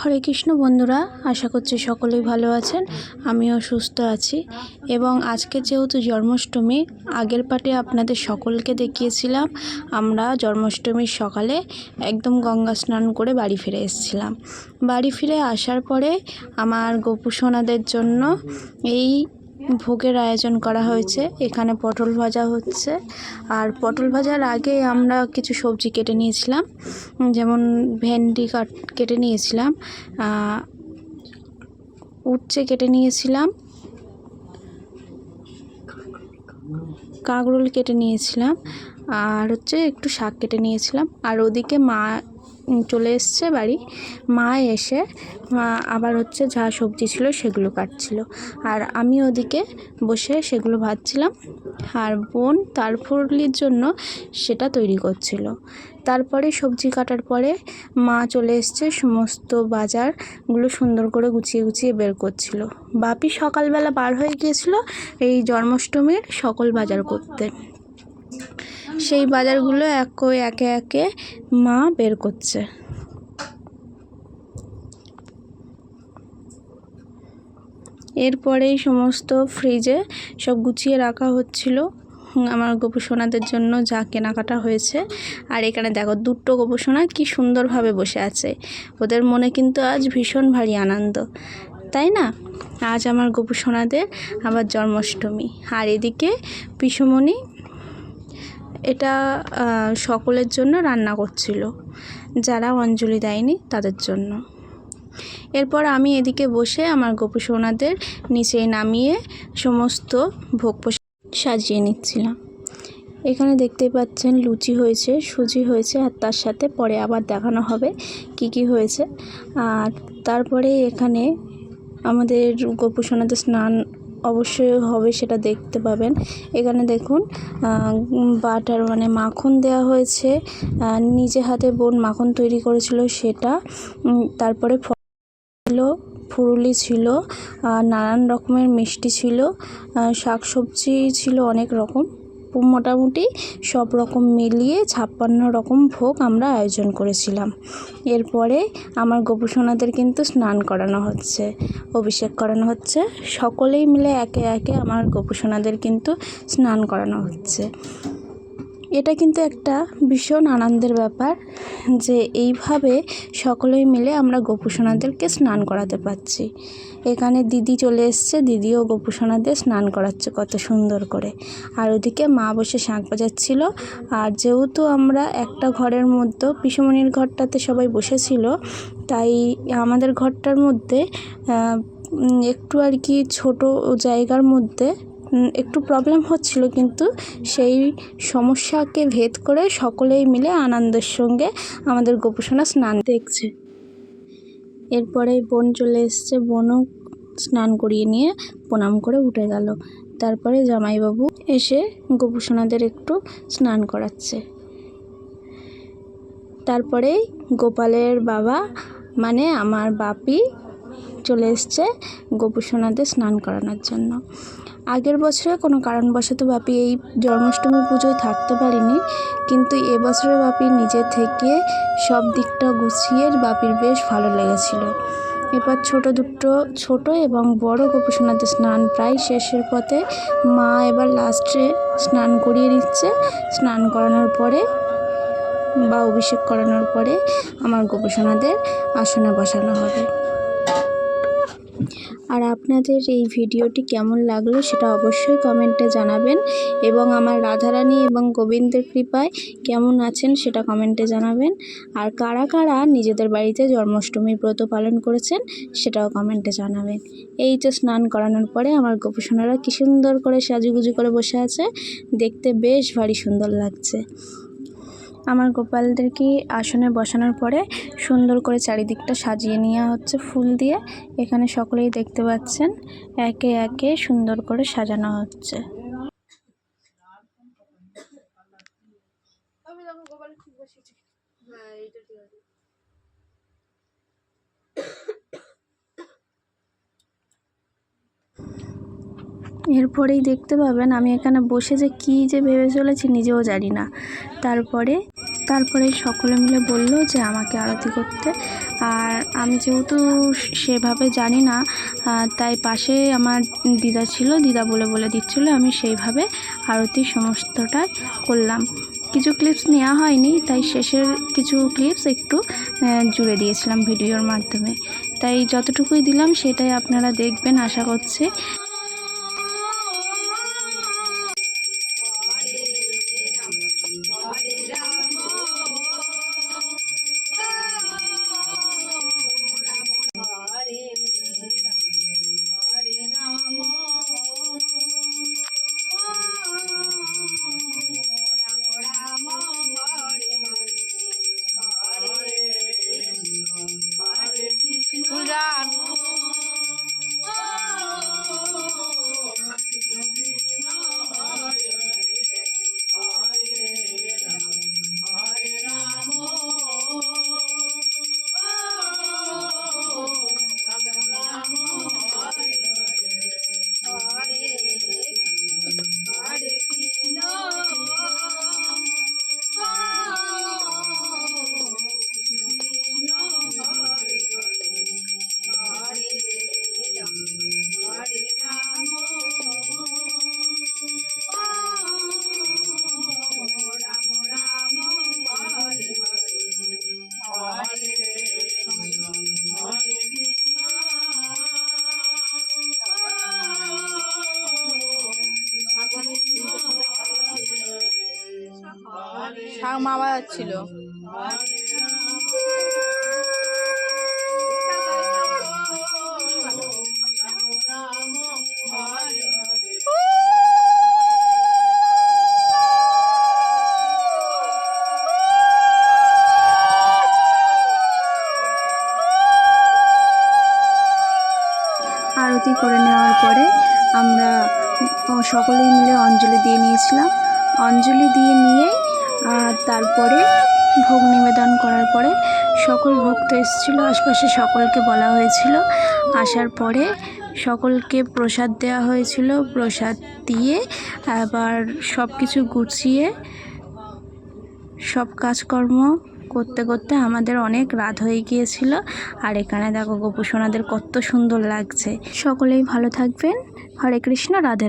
হরে কৃষ্ণ বন্ধুরা, আশা করছি সকলেই ভালো আছেন, আমিও সুস্থ আছি। এবং আজকে যেহেতু জন্মাষ্টমী, আগের পাটে আপনাদের সকলকে দেখিয়েছিলাম, আমরা জন্মাষ্টমীর সকালে একদম গঙ্গা স্নান করে বাড়ি ফিরে এসেছিলাম। বাড়ি ফিরে আসার পরে আমার গোপুসোনাদের জন্য এই ভোগের আয়োজন করা হয়েছে। এখানে পটল ভাজা হচ্ছে। আর পটল ভাজার আগে আমরা কিছু সবজি কেটে নিয়েছিলাম। যেমন ভেন্ডি কাট কেটে নিয়েছিলাম। উচ্ছে কেটে নিয়েছিলাম। কাঁকরোল কেটে নিয়েছিলাম। আর হচ্ছে একটু শাক কেটে নিয়েছিলাম। আর ওদিকে মা চলে এসছে বাড়ি। মা এসে, মা আবার হচ্ছে যা সবজি ছিল সেগুলো কাটছিল। আর আমি ওদিকে বসে সেগুলো ভাজছিলাম। আর বোন তার ফুরলির জন্য সেটা তৈরি করছিল। তারপরে সবজি কাটার পরে মা চলে এসছে সমস্ত বাজারগুলো সুন্দর করে গুছিয়ে গুছিয়ে বের করছিল। বাপি সকালবেলা বার হয়ে গিয়েছিল এই জন্মাষ্টমীর সকল বাজার করতে। সেই বাজারগুলো এক একে একে মা বের করছে। এরপরেই সমস্ত ফ্রিজে সব গুছিয়ে রাখা হচ্ছিল। আমার গোপুসোনাদের জন্য যা কেনাকাটা হয়েছে। আর এখানে দেখো দুটো গোপুসোনা কি সুন্দরভাবে বসে আছে। ওদের মনে কিন্তু আজ ভীষণ ভারী আনন্দ। তাই না? আজ আমার গোপুসোনাদের আবার জন্মাষ্টমী। আর এদিকে পিসুমণি এটা সকলের জন্য রান্না করছিল। যারা অঞ্জলি দেয়নি তাদের জন্য। এরপর আমি এদিকে বসে আমার গোপু সোনাদের নিচে নামিয়ে সমস্ত ভোগ সাজিয়ে নিচ্ছিলাম। এখানে দেখতেই পাচ্ছেন লুচি হয়েছে, সুজি হয়েছে, আর তার সাথে পরে আবার দেখানো হবে কি কি হয়েছে। আর তারপরে এখানে আমাদের গোপু সোনাদের স্নান অবশ্যই হবে সেটা দেখতে পাবেন। এখানে দেখুন বাটার মানে মাখন দেওয়া হয়েছে। নিজে হাতে বোন মাখন তৈরি করেছিল সেটা। তারপরে ছিল, ফুরুলি ছিল নানান রকমের মিষ্টি ছিল শাক সবজি ছিল অনেক রকম। মোটামুটি সব রকম মিলিয়ে ছাপ্পান্ন রকম ভোগ আমরা আয়োজন করেছিলাম। এরপরে আমার গোপুসোনাদের কিন্তু স্নান করানো হচ্ছে, অভিষেক করানো হচ্ছে। সকলেই মিলে একে একে আমার গোপুসোনাদের কিন্তু স্নান করানো হচ্ছে। এটা কিন্তু একটা ভীষণ আনন্দের ব্যাপার যে এইভাবে সকলেই মিলে আমরা গোপুসোনাদেরকে স্নান করাতে পারছি। এখানে দিদি চলে এসছে, দিদিও গোপুসোনাদের স্নান করাচ্ছে কত সুন্দর করে। আর ওদিকে মা বসে শাঁখ বাজাচ্ছিল। আর যেহেতু আমরা একটা ঘরের মধ্যে, পিসুমণির ঘরটাতে সবাই বসেছিল, তাই আমাদের ঘরটার মধ্যে একটু আর কি ছোট জায়গার মধ্যে একটু প্রবলেম হচ্ছিল কিন্তু সেই সমস্যাকে ভেদ করে সকলেই মিলে আনন্দের সঙ্গে আমাদের গোপসোনা স্নান দেখছে। এরপরে বোন চলে এসছে, বোনও স্নান করিয়ে নিয়ে প্রণাম করে উঠে গেল। তারপরে জামাইবাবু এসে গোপুসোনাদের একটু স্নান করাচ্ছে। তারপরে গোপালের বাবা মানে আমার বাপি চলে এসছে গোপুসোনাদের স্নান করানোর জন্য। আগের বছরে কোনো কারণবশত বাপি এই জন্মাষ্টমী পুজোয় থাকতে পারিনি, কিন্তু এবছরে বাপি নিজে থেকে সব দিকটা গুছিয়ে বাপির বেশ ভালো লেগেছিল। এবার ছোট দুটো, ছোট এবং বড় গোপুসোনাদের স্নান প্রায় শেষের পথে মা এবার লাস্টে স্নান করিয়ে দিচ্ছে স্নান করানোর পরে বা অভিষেক করানোর পরে আমার গোপুসোনাদের আসনে বসানো হবে। আর আপনাদের এই ভিডিওটি কেমন লাগল সেটা অবশ্যই কমেন্টে জানাবেন এবং আমার রাধারানী এবং গোবিন্দের কৃপায় কেমন আছেন সেটা কমেন্টে জানাবেন। আর কারা কারা নিজেদের বাড়িতে জন্মাষ্টমী ব্রত পালন করেছেন সেটাও কমেন্টে জানাবেন। এই তো স্নান করানোর পরে আমার গোপসোনারা কী সুন্দর করে সাজুগুজু করে বসে আছে। দেখতে বেশ ভারী সুন্দর লাগছে। আমার গোপালদেরকে আসনে বসানোর পরে সুন্দর করে চারিদিকটা সাজিয়ে নেওয়া হচ্ছে ফুল দিয়ে। এখানে সকলেই দেখতে পাচ্ছেন, একে একে সুন্দর করে সাজানো হচ্ছে। এরপরেই দেখতে পাবেন আমি এখানে বসে যে কী যে ভেবে চলেছি নিজেও জানি না। তারপরে তারপরে সকলে মিলে বলল যে আমাকে আরতি করতে। আর আমি যেহেতু সেভাবে জানি না তাই পাশে আমার দিদা ছিল, দিদা বলে বলে দিচ্ছিল, আমি সেইভাবে আরতি সমস্তটাই করলাম। কিছু ক্লিপস নেওয়া হয়নি, তাই শেষের কিছু ক্লিপস একটু জুড়ে দিয়েছিলাম ভিডিওর মাধ্যমে। তাই যতটুকুই দিলাম সেটাই আপনারা দেখবেন, আশা করছি। মা আরতি করে নেওয়ার পরে আমরা সকলেই মিলে অঞ্জলি দিয়ে নিয়েছিলাম। অঞ্জলি দিয়ে নিয়ে আর তারপরে ভোগ নিবেদন করার পরে সকল ভক্ত এসেছিল, আশপাশে সকলকে বলা হয়েছিল। আসার পরে সকলকে প্রসাদ দেওয়া হয়েছিল, প্রসাদ দিয়ে আবার সব কিছু গুছিয়ে সব কাজকর্ম করতে করতে আমাদের অনেক রাত হয়ে গিয়েছিল। আর এখানে দেখো গোপুসোনাদের কত সুন্দর লাগছে। সকলেই ভালো থাকবেন। হরে কৃষ্ণ, রাধে রাধে।